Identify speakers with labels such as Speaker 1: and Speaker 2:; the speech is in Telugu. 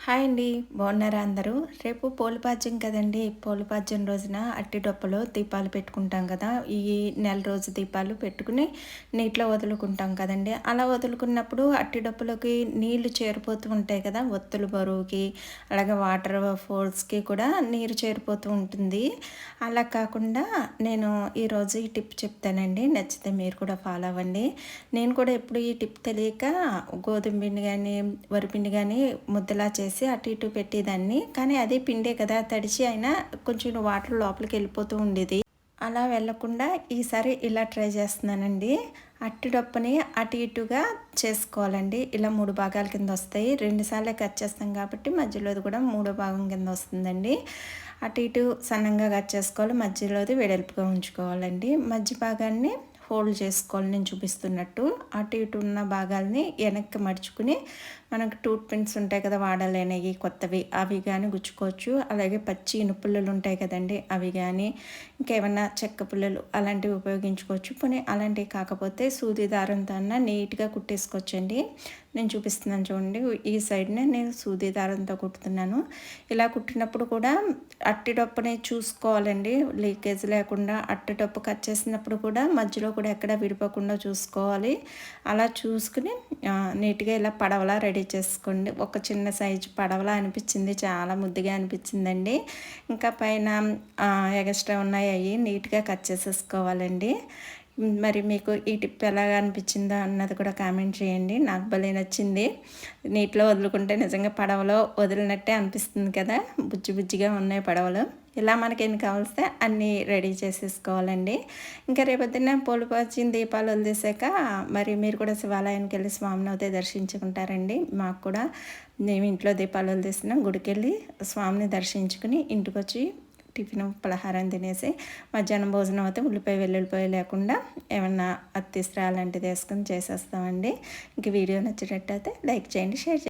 Speaker 1: హాయ్ అండి బాగున్నారా అందరూ? రేపు పోలిపాజ్యం కదండి. పోలిపాజ్యం రోజున అట్టి డొప్పలో దీపాలు పెట్టుకుంటాం కదా. ఈ నెల రోజు దీపాలు పెట్టుకుని నీటిలో వదులుకుంటాం కదండి. అలా వదులుకున్నప్పుడు అట్టి డొప్పలోకి నీళ్ళు చేరిపోతూ ఉంటాయి కదా. ఒత్తులు బరువుకి అలాగే వాటర్ ఫోర్స్కి కూడా నీరు చేరిపోతూ ఉంటుంది. అలా కాకుండా నేను ఈరోజు ఈ టిప్ చెప్తానండి. నచ్చితే మీరు కూడా ఫాలో అవ్వండి. నేను కూడా ఎప్పుడు ఈ టిప్ తెలియక గోధుమ పిండి కానీ వరిపిండి కానీ ముద్దలా చేసి చేసి అటు ఇటు పెట్టేదాన్ని. కానీ అదే పిండే కదా తడిచి అయినా కొంచెం వాటర్ లోపలికి వెళ్ళిపోతూ ఉండేది. అలా వెళ్ళకుండా ఈసారి ఇలా ట్రై చేస్తున్నానండి. అట్టిడొప్పని అటు ఇటుగా చేసుకోవాలండి. ఇలా మూడు భాగాల కింద వస్తాయి. రెండుసార్లు కట్ చేస్తాం కాబట్టి మధ్యలోది కూడా మూడో భాగం కింద వస్తుందండి. అటు ఇటు సన్నంగా కట్ చేసుకోవాలి. మధ్యలోది వెడల్పుగా ఉంచుకోవాలండి. మధ్య భాగాన్ని హోల్డ్ చేసుకోవాలి నేను చూపిస్తున్నట్టు. అటు ఇటు ఉన్న భాగాల్ని వెనక్కి మడుచుకుని మనకు టూత్ పిన్స్ ఉంటాయి కదా వాడలేనివి కొత్తవి అవి కానీ గుచ్చుకోవచ్చు. అలాగే పచ్చి ఇనుపుల్లలు ఉంటాయి కదండి అవి కానీ ఇంకేమన్నా చెక్క పుల్లలు అలాంటివి ఉపయోగించుకోవచ్చు. పోనీ అలాంటివి కాకపోతే సూది దారంతో అన్న నీట్గా కుట్టేసుకోవచ్చండి. నేను చూపిస్తున్నాను చూడండి ఈ సైడ్నే నేను సూది దారంతో కుట్టుతున్నాను. ఇలా కుట్టినప్పుడు కూడా అట్టిడొప్పని చూసుకోవాలండి. లీకేజ్ లేకుండా అట్టిడొప్పు కట్ చేసినప్పుడు కూడా మధ్యలో కూడా ఎక్కడ విడిపోకుండా చూసుకోవాలి. అలా చూసుకుని నీట్గా ఇలా పడవలా రెడీ చేసుకోండి ఒక చిన్న సైజు పడవలా అనిపించింది. చాలా ముద్దుగా అనిపించిందండి. ఇంకా పైన ఎగస్ట్రా ఉన్నాయి. అవి నీట్గా కట్ చేసేసుకోవాలండి. మరి మీకు ఈ టిప్ ఎలా అనిపించిందో అన్నది కూడా కామెంట్ చేయండి. నాకు భలే నచ్చింది. నీటిలో వదులుకుంటే నిజంగా పడవలో వదిలినట్టే అనిపిస్తుంది కదా. బుజ్జి బుజ్జిగా ఉన్నాయి పడవలు. ఇలా మనకి ఎన్ని కావాల్స్తే అన్నీ రెడీ చేసేసుకోవాలండి. ఇంకా రేపొద్దున్న పూలు పచ్చిన దీపాలు వదిలేసాక మరి మీరు కూడా శివాలయానికి వెళ్ళి స్వామిని అయితే దర్శించుకుంటారండి. మాకు కూడా మేము ఇంట్లో దీపాలు వదిలేసినాం గుడికి వెళ్ళి స్వామిని దర్శించుకుని ఇంటికి వచ్చి టిఫిన్ పలహారం తినేసి మధ్యాహ్నం భోజనం అయితే ఉల్లిపాయ వెల్లుల్లిపాయ లేకుండా ఏమన్నా అత్తిస్త్రా అలాంటిది వేసుకొని చేసేస్తామండి. ఇంక వీడియో నచ్చేటట్టయితే లైక్ చేయండి షేర్ చేయండి.